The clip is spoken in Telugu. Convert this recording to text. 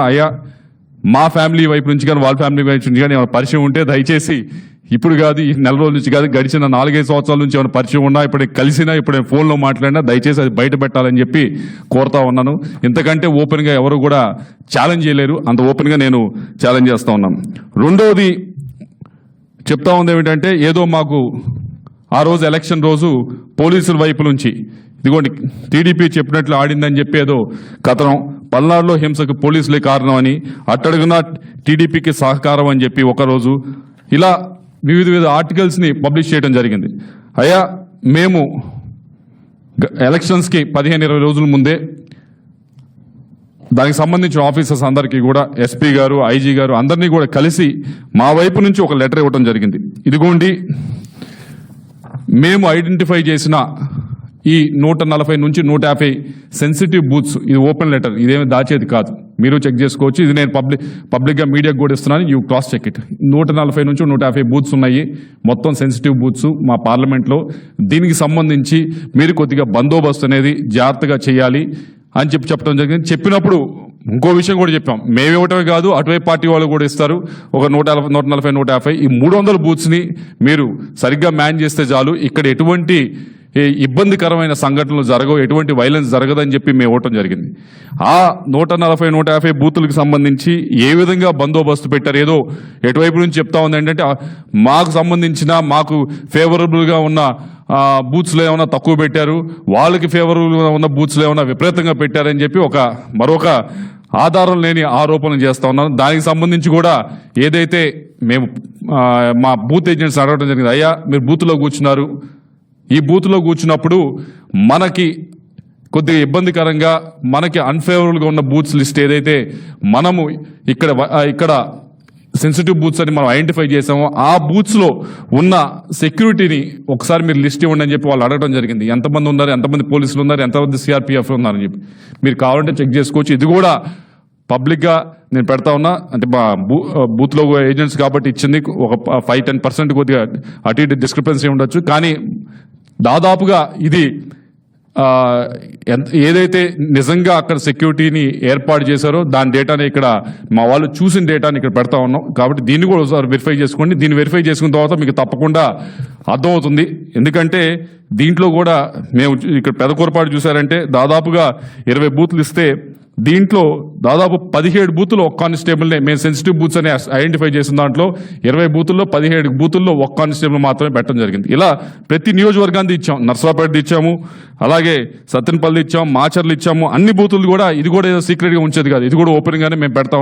అయ్యా మా ఫ్యామిలీ వైపు నుంచి కానీ వాళ్ళ ఫ్యామిలీ వైపు నుంచి కానీ ఏమైనా పరిచయం ఉంటే దయచేసి ఇప్పుడు కాదు ఈ నెల రోజుల నుంచి కాదు గడిచిన నాలుగైదు సంవత్సరాల నుంచి ఏమైనా పరిచయం ఉన్నా ఇప్పుడు కలిసినా ఇప్పుడు ఫోన్లో మాట్లాడినా దయచేసి అది బయట పెట్టాలని చెప్పి కోరుతా ఉన్నాను. ఇంతకంటే ఓపెన్గా ఎవరు కూడా ఛాలెంజ్ చేయలేరు. అంత ఓపెన్గా నేను ఛాలెంజ్ చేస్తూ ఉన్నాను. రెండవది చెప్తా ఉంది ఏమిటంటే ఏదో మాకు ఆ రోజు ఎలక్షన్ రోజు పోలీసుల వైపు నుంచి ఇదిగోండి టీడీపీ చెప్పినట్లు ఆడిందని చెప్పి ఏదో కథనం. పల్నాడులో హింసకు పోలీసులే కారణం అని అట్టడుగున టీడీపీకి సహకారం అని చెప్పి ఒకరోజు ఇలా వివిధ వివిధ ఆర్టికల్స్ని పబ్లిష్ చేయడం జరిగింది. అయ్యా మేము ఎలక్షన్స్కి పదిహేను ఇరవై రోజుల ముందే దానికి సంబంధించిన ఆఫీసర్స్ అందరికీ కూడా ఎస్పీ గారు ఐజీ గారు అందరినీ కూడా కలిసి మా వైపు నుంచి ఒక లెటర్ ఇవ్వడం జరిగింది. ఇదిగోండి మేము ఐడెంటిఫై చేసిన ఈ నూట నలభై నుంచి నూట యాభై సెన్సిటివ్ బూత్స్ ఇది ఓపెన్ లెటర్ ఇదేమి దాచేది కాదు. మీరు చెక్ చేసుకోవచ్చు. ఇది నేను పబ్లిక్ పబ్లిక్గా మీడియాకి కూడా ఇస్తున్నాను. యూ క్రాస్ చెక్ ఇట్ నూట నలభై నుంచి నూట యాభై బూత్స్ ఉన్నాయి. మొత్తం సెన్సిటివ్ బూత్స్ మా పార్లమెంట్లో. దీనికి సంబంధించి మీరు కొద్దిగా బందోబస్తు అనేది జాగ్రత్తగా చేయాలి అని చెప్పి చెప్పడం జరిగింది. చెప్పినప్పుడు ఇంకో విషయం కూడా చెప్పాం. మేము ఇవ్వటమే కాదు అటువైపు పార్టీ వాళ్ళు కూడా ఇస్తారు. ఒక నూట నలభై నూట నలభై నూట యాభై ఈ మూడు వందల బూత్స్ని మీరు సరిగ్గా మ్యాన్ చేస్తే చాలు. ఇక్కడ ఎటువంటి ఇబ్బందికరమైన సంఘటనలు జరగవు ఎటువంటి వైలెన్స్ జరగదని చెప్పి మేము ఇవ్వటం జరిగింది. ఆ నూట నలభై నూట యాభై బూతులకు సంబంధించి ఏ విధంగా బందోబస్తు పెట్టారు ఏదో ఎటువైపు నుంచి చెప్తా ఉంది ఏంటంటే మాకు సంబంధించిన మాకు ఫేవరబుల్గా ఉన్న బూత్స్లో ఏమైనా తక్కువ పెట్టారు వాళ్ళకి ఫేవరబుల్గా ఉన్న బూత్స్లో ఏమైనా విపరీతంగా పెట్టారని చెప్పి ఒక మరొక ఆధారం లేని ఆరోపణలు చేస్తూ ఉన్నాను. దానికి సంబంధించి కూడా ఏదైతే మేము మా బూత్ ఏజెంట్స్ అడగడం జరిగింది అయ్యా మీరు బూత్లో కూర్చున్నారు ఈ బూత్లో కూర్చున్నప్పుడు మనకి కొద్దిగా ఇబ్బందికరంగా మనకి అన్ఫేవరబుల్గా ఉన్న బూత్స్ లిస్ట్ ఏదైతే మనము ఇక్కడ ఇక్కడ సెన్సిటివ్ బూత్స్ అని మనం ఐడెంటిఫై చేసామో ఆ బూత్స్లో ఉన్న సెక్యూరిటీని ఒకసారి మీరు లిస్ట్ ఇవ్వండి అని చెప్పి వాళ్ళు అడగడం జరిగింది. ఎంతమంది ఉన్నారు ఎంతమంది పోలీసులు ఉన్నారు ఎంతమంది సిఆర్పిఎఫ్ ఉన్నారని చెప్పి. మీరు కావాలంటే చెక్ చేసుకోవచ్చు. ఇది కూడా పబ్లిక్గా నేను పెడతా ఉన్నా. అంటే మా బూ బూత్లో ఏజెంట్స్ కాబట్టి ఇచ్చింది. ఒక ఫైవ్ టెన్ పర్సెంట్ కొద్దిగా అటు ఇటు డిస్క్రిపెన్సీ ఉండొచ్చు. కానీ దాదాపుగా ఇది ఎంత- ఏదైతే నిజంగా అక్కడ సెక్యూరిటీని ఏర్పాటు చేశారో దాని డేటాని ఇక్కడ మా వాళ్ళు చూసిన డేటాని ఇక్కడ పెడతా ఉన్నాం. కాబట్టి దీన్ని కూడా ఒకసారి వెరిఫై చేసుకోండి. దీన్ని వెరిఫై చేసుకున్న తర్వాత మీకు తప్పకుండా అర్థమవుతుంది. ఎందుకంటే దీంట్లో కూడా మేము ఇక్కడ పెదకూరపాటు చూసారంటే దాదాపుగా ఇరవై బూత్లు ఇస్తే దీంట్లో దాదాపు పదిహేడు బూతులు ఒక కానిస్టేబుల్నే మేము సెన్సిటివ్ బూత్స్ అని ఐడెంటిఫై చేసిన దాంట్లో ఇరవై బూతుల్లో పదిహేడు బూతుల్లో ఒక్క కానిస్టేబుల్ మాత్రమే పెట్టడం జరిగింది. ఇలా ప్రతి నియోజకవర్గాన్ని ఇచ్చాం. నర్సరాపేట ఇచ్చాము అలాగే సత్తెనపల్లి ఇచ్చాము మాచర్లు ఇచ్చాము అన్ని బూతులు కూడా ఇది కూడా ఏదో సీక్రెట్గా ఉంచేది కాదు. ఇది కూడా ఓపెన్ గానే మేము పెడతాం.